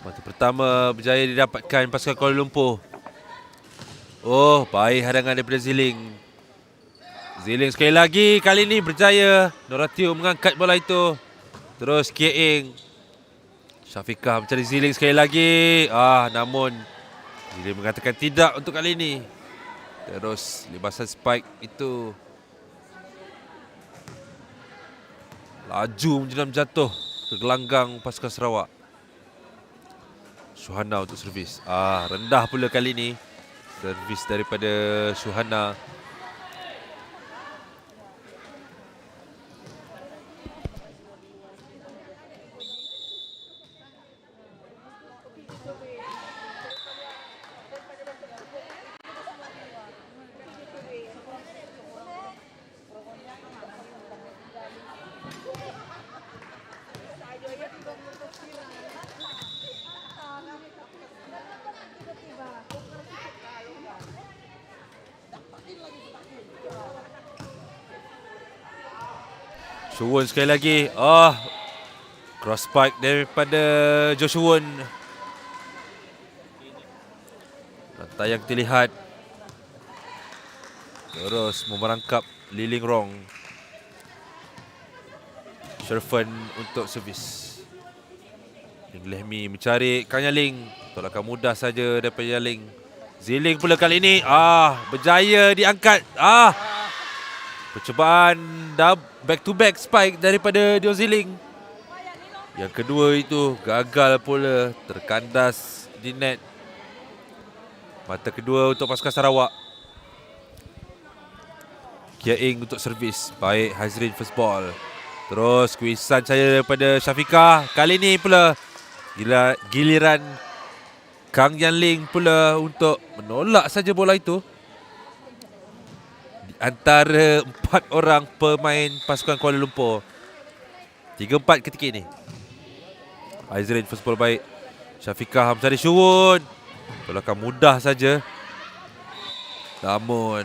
Mata pertama berjaya didapatkan pasukan Kuala Lumpur. Oh, baik hadangan daripada Ziling. Ziling sekali lagi. Kali ini berjaya. Noratio mengangkat bola itu. Terus Kia Ing. Syafiqah mencari Ziling sekali lagi. Ah, namun Ziling mengatakan tidak untuk kali ini. Terus libasan spike itu laju menjelam jatuh ke gelanggang pasukan Sarawak. Suhana untuk servis. Ah, rendah pula kali ini. Servis daripada Suhana. Suwon sekali lagi. Ah, cross spike daripada Joshua. Rantai yang kita lihat. Terus memerangkap Liling Rong. Sherfan untuk servis. Ling Lehmi mencari Kang Yaling. Tolakan mudah saja daripada Yaling. Ziling pula kali ini. Ah, berjaya diangkat. Ah, Percubaan back to back spike daripada Dio Ziling. Yang kedua itu gagal pula terkandas di net. Mata kedua untuk pasukan Sarawak. Kia Ing untuk servis. Baik Hazrin first ball. Terus kuisan saya daripada Syafiqah. Kali ini pula gila, giliran Kang Yan Ling pula untuk menolak saja bola itu antara empat orang pemain pasukan Kuala Lumpur. Tiga empat ketika ini. Aizrin first ball baik. Syafiqah mencari Syuwun. Tolakan mudah saja. Namun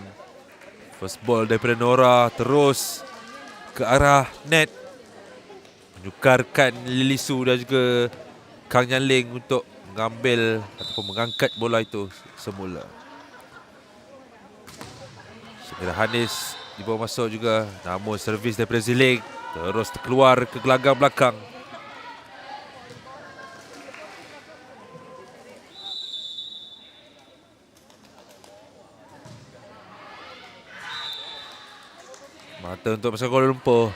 first ball daripada Nora terus ke arah net. Menyukarkan Lilisu dan juga Kang Nyaling untuk mengambil ataupun mengangkat bola itu semula. Segera Hanis dibawa masuk juga. Namun servis daripada Zilik terus terkeluar ke gelanggang belakang. Mata untuk pasukan Kuala Lumpur.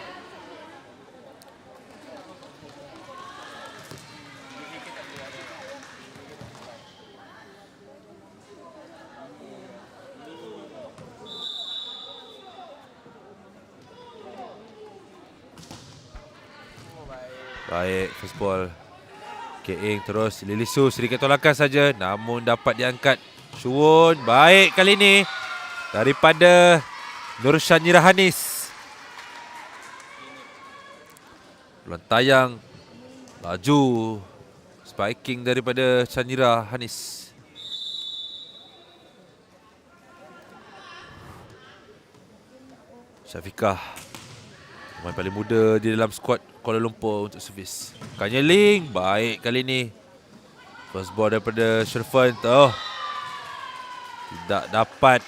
Baik, first ball. Keing terus Lilisu sedikit tolakan saja namun dapat diangkat. Syuwun baik kali ini daripada Nur Syanyira Hanis. Bulan tayang laju spiking daripada Syanyira Hanis. Syafiqah Pemain paling muda di dalam skuad Kuala Lumpur untuk servis. Kanya Ling, baik kali ni. First ball daripada Sherfan. Oh. Tidak dapat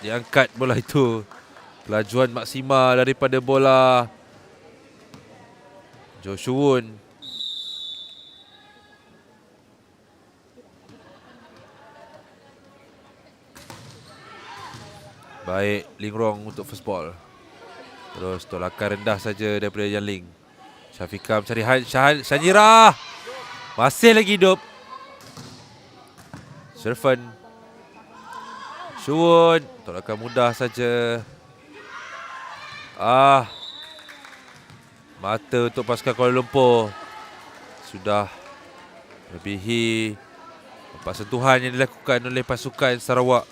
diangkat bola itu. Kelajuan maksima daripada bola Joshua. Baik, Ling Rong untuk first ball. Terus tolakan rendah saja daripada Yan Ling. Syafiqah mencari Han, Syahan, Syanyira. Masih lagi hidup. Sherfan. Syuun. Tolakan mudah saja. Ah. Mata untuk pasukan Kuala Lumpur. Sudah melebihi empat sentuhan yang dilakukan oleh pasukan Sarawak.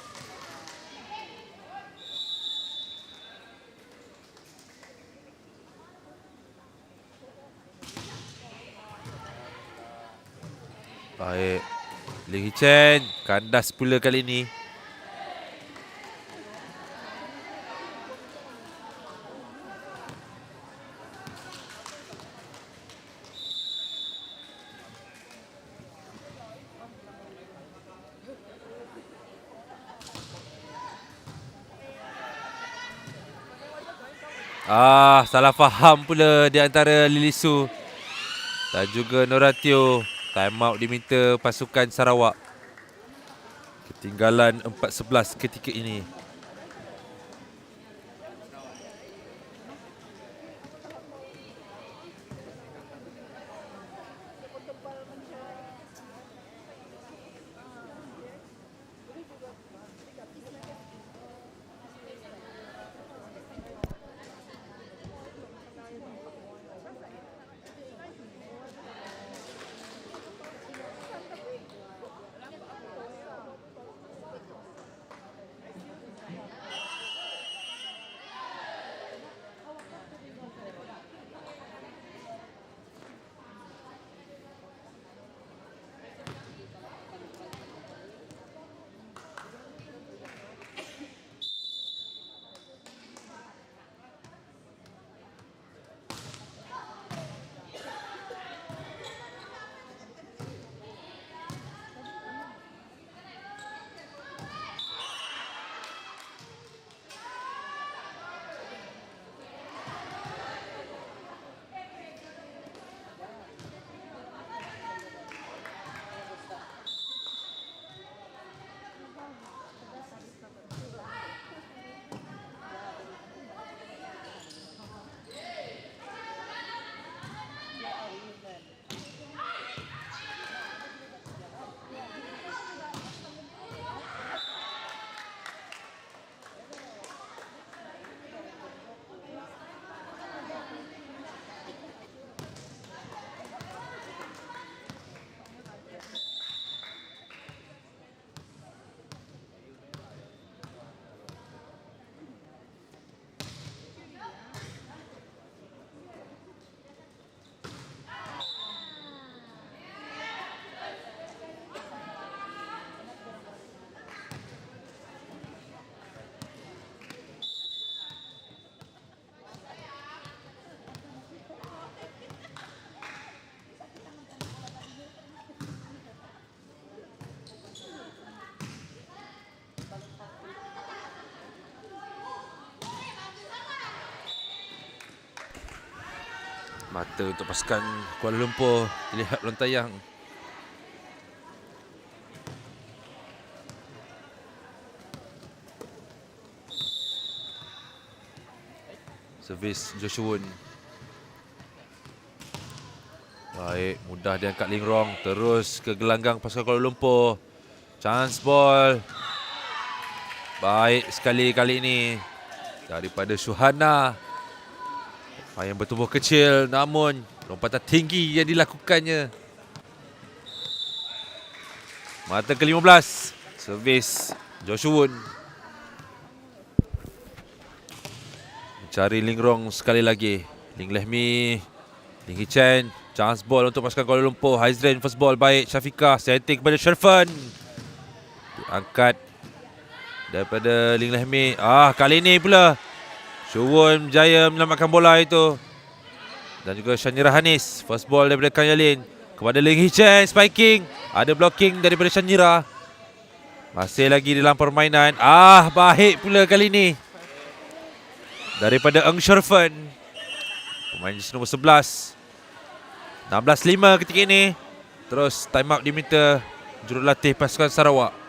Lee Chen kandas pula kali ini. Ah, salah faham pula di antara Lilisu dan juga Noratio. Time out diminta pasukan Sarawak. Ketinggalan 4-11 ketika ini. Mata untuk pasukan Kuala Lumpur Lihat belum tayang. Servis Joshua Baik, mudah dia angkat Ling Rong. Terus ke gelanggang pasukan Kuala Lumpur. Chance ball. Baik sekali kali ini. Daripada Suhana yang bertubuh kecil namun lompatan tinggi yang dilakukannya. Mata ke-15. Servis Joshua Woon. Mencari Ling Rong sekali lagi. Ling Lehmi. Ling Hee Chen. Chance ball untuk pasukan Kuala Lumpur. Haizren first ball baik. Syafiqah setting kepada Sherfan. Diangkat daripada Ling Lehmi. Ah, kali ini pula Syuwun berjaya menyelamatkan bola itu. Dan juga Shanira Hanis. First ball daripada Kang Yalin. Kepada Ling Hee Chen. Spiking. Ada blocking daripada Shanira. Masih lagi dalam permainan. Ah, baik pula kali ini. Daripada Eng Sherfan. Pemain jenis nombor 11. 16-5 ketika ini. Terus time out diminta jurulatih pasukan Sarawak.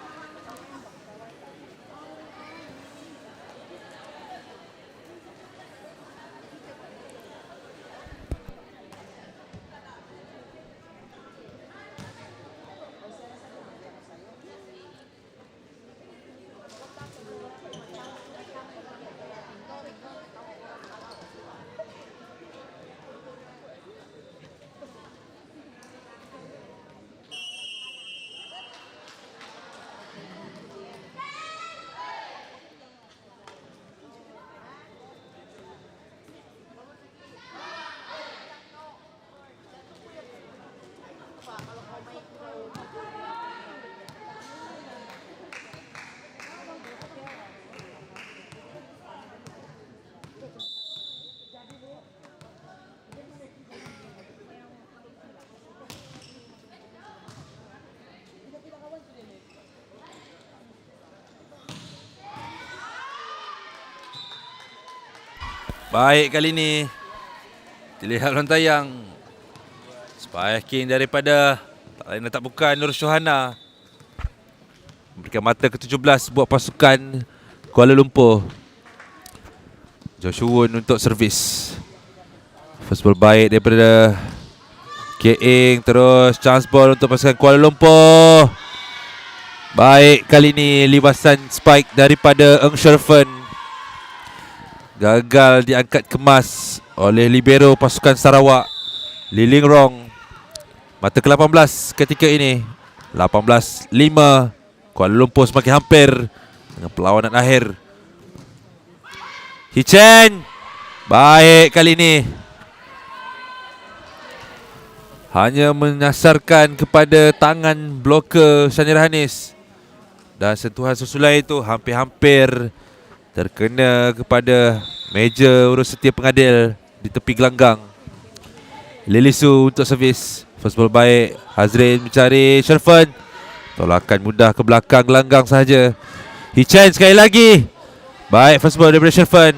Baik kali ni. Dilihat dalam tayang. Spiking daripada tak lain tak bukan Nur Syuhana. Memberikan mata ke-17 buat pasukan Kuala Lumpur. Joshua untuk servis. First ball baik daripada Keing terus chance ball untuk pasukan Kuala Lumpur. Baik kali ni libasan spike daripada Eng Sherfen. Gagal diangkat kemas oleh libero pasukan Sarawak. Liling Rong. Mata ke-18 ketika ini. 18-5. Kuala Lumpur semakin hampir dengan perlawanan akhir. Hichen. Baik kali ini. Hanya menyasarkan kepada tangan bloker Shanir Hanis. Dan sentuhan susulan itu hampir-hampir terkena kepada meja urus setia pengadil di tepi gelanggang. Lilisu untuk servis. First ball baik. Hazrin mencari Sherfan. Tolakan mudah ke belakang gelanggang sahaja. Hichan sekali lagi. Baik first ball daripada Sherfan.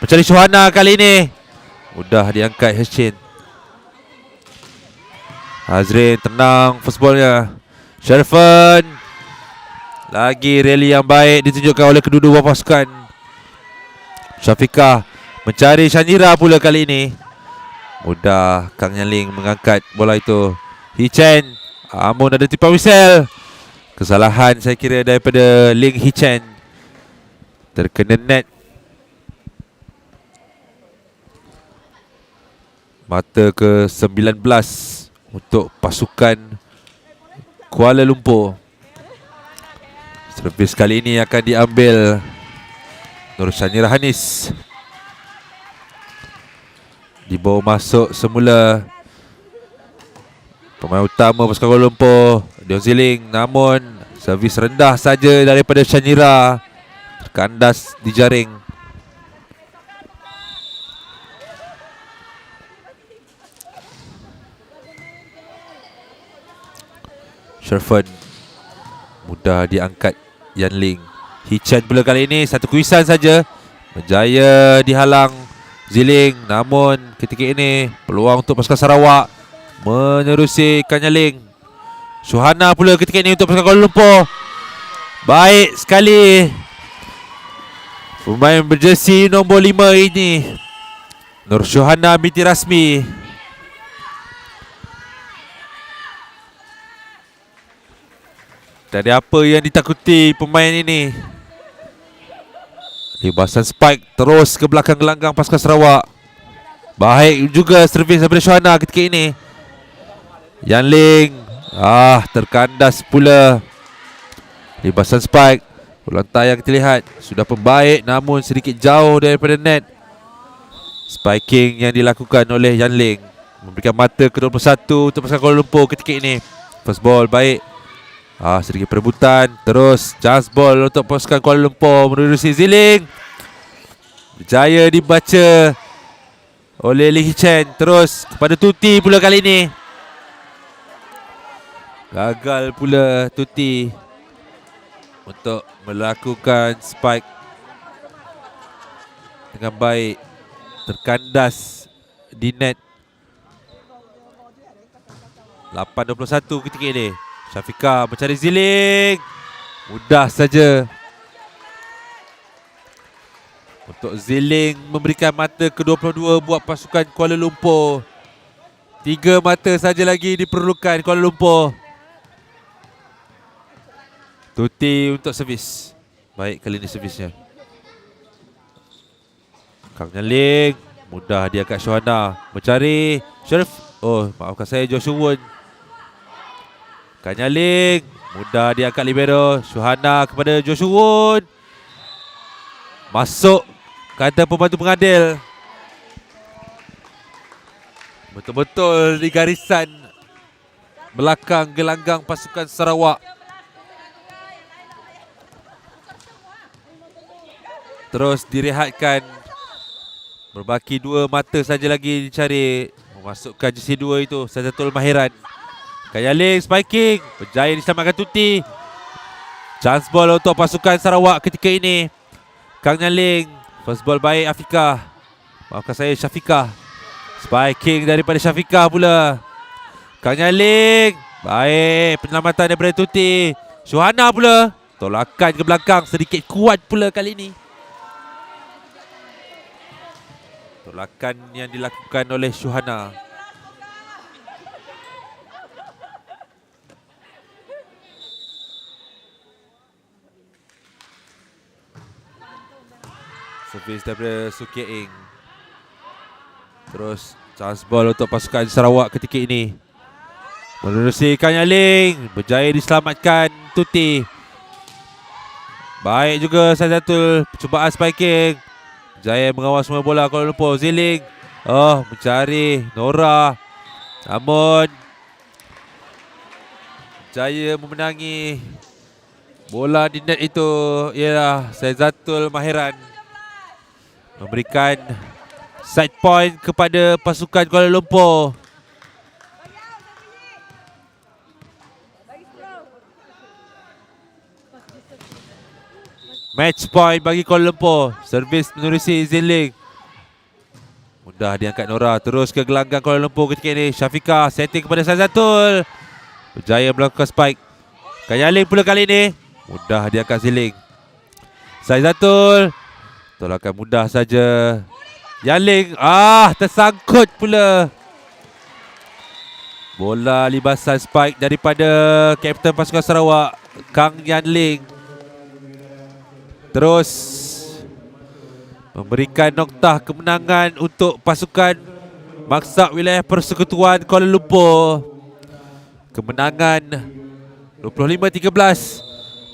Mencari Shuhana kali ini. Mudah diangkat Hichan. Hazrin tenang first ballnya. Sherfan. Lagi rally yang baik ditunjukkan oleh kedua-dua pasukan. Syafiqah mencari Shanira pula kali ini. Mudah Kang Yaling mengangkat bola itu. Hichan. Amun ada tipa whistle. Kesalahan saya kira daripada Ling Hichan. Terkena net. Mata ke-19 untuk pasukan Kuala Lumpur. Servis kali ini akan diambil Nur Shanira Hanis. Dibawa masuk semula. Pemain utama pasukan Kuala Lumpur Dion Ziling. Namun Servis rendah saja daripada Shanira Terkandas di jaring. Sherfan Mudah diangkat Yan Ling Hichan pula kali ini Satu kuisan saja. Berjaya dihalang Ziling. Namun ketika ini Peluang untuk pasukan Sarawak Menerusi Kanyaling Suhana pula ketika ini untuk pasukan Kuala Lumpur. Baik sekali. Pemain berjersey nombor 5 ini. Nur Syuhana binti rasmi Dari apa yang ditakuti pemain ini? Libasan spike terus ke belakang gelanggang pasukan Sarawak. Baik juga servis daripada Syuhana ketika ini. Yan Ling. Ah terkandas pula. Libasan spike. Ulang tayang kita lihat. Sudah pembaik namun sedikit jauh daripada net. Spiking yang dilakukan oleh Yan Ling. Memberikan mata ke-21 untuk pasukan Kuala Lumpur ketika ini. First ball baik Ah sedikit perebutan. Terus chance ball untuk pasukan Kuala Lumpur Menerusi Ziling Berjaya dibaca Oleh Lee Chen Terus kepada Tuti pula kali ini. Gagal pula Tuti untuk melakukan spike dengan baik. Terkandas di net. 8.21 ketika ini Syafika mencari Ziling mudah saja untuk Ziling memberikan mata ke-22 buat pasukan Kuala Lumpur Tiga mata saja lagi diperlukan Kuala Lumpur Tuti untuk servis. Baik kali ini servisnya. Kang Nyaling. Mudah dia kat Syuhana. Mencari Sharif. Oh, maafkan saya Joshua Won. Kang Nyaling. Mudah dia kat libero. Syuhana kepada Joshua Won. Masuk kata pembantu pengadil. Betul-betul di garisan belakang gelanggang pasukan Sarawak. Terus direhatkan Berbaki dua mata saja lagi dicari Memasukkan jersey dua itu Sajatul Mahiran Kayaling spiking Berjaya diselamatkan Tuti Chance ball untuk pasukan Sarawak ketika ini Kang Nyaling First ball baik Afika Maafkan saya Syafiqah. Spiking daripada Syafiqah pula. Kang Yaling. Baik. Penyelamatan daripada Tuti. Syuhana pula. Tolakan ke belakang. Sedikit kuat pula kali ini. Tolakan yang dilakukan oleh Syuhana. Servis daripada Sukia Ing. Terus chance ball untuk pasukan Sarawak ketika ini. Menerusi Kang Yaling. Berjaya diselamatkan Tuti. Baik juga Saidatul. Percubaan spiking. Jaya mengawal semua bola Kuala Lumpur. Ziling. Oh, mencari Nora. Namun Jaya memenangi bola di net itu ialah Saidatul Mahiran memberikan side point kepada pasukan Kuala Lumpur. Match point bagi Kuala Lumpur. Servis menerusi Ziling. Mudah diangkat Nora. Terus ke gelanggang Kuala Lumpur ketika ini. Syafiqah setting kepada Sazatul. Berjaya melakukan spike. Kanyaling pula kali ini. Mudah diangkat Ziling. Saizatul. Tolakan mudah saja. Yaling. Ah, tersangkut pula. Bola libasan spike daripada Kapten Pasukan Sarawak. Kang Yanling. Terus memberikan noktah kemenangan untuk pasukan Maksak Wilayah Persekutuan Kuala Lumpur. Kemenangan 25-13,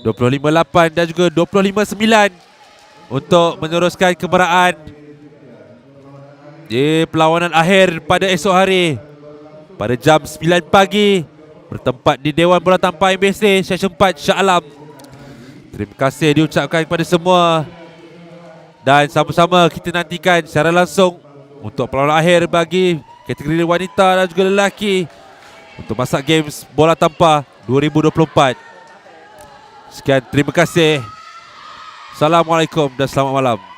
25-8 dan juga 25-9 untuk meneruskan kemeraan di perlawanan akhir pada esok hari pada jam 9 pagi bertempat di Dewan Bola Tampar MBC Session 4 Shah Alam. Terima kasih diucapkan kepada semua dan sama-sama kita nantikan secara langsung untuk perlawanan akhir bagi kategori wanita dan juga lelaki untuk masak games bola tampar 2024. Sekian terima kasih. Assalamualaikum dan selamat malam.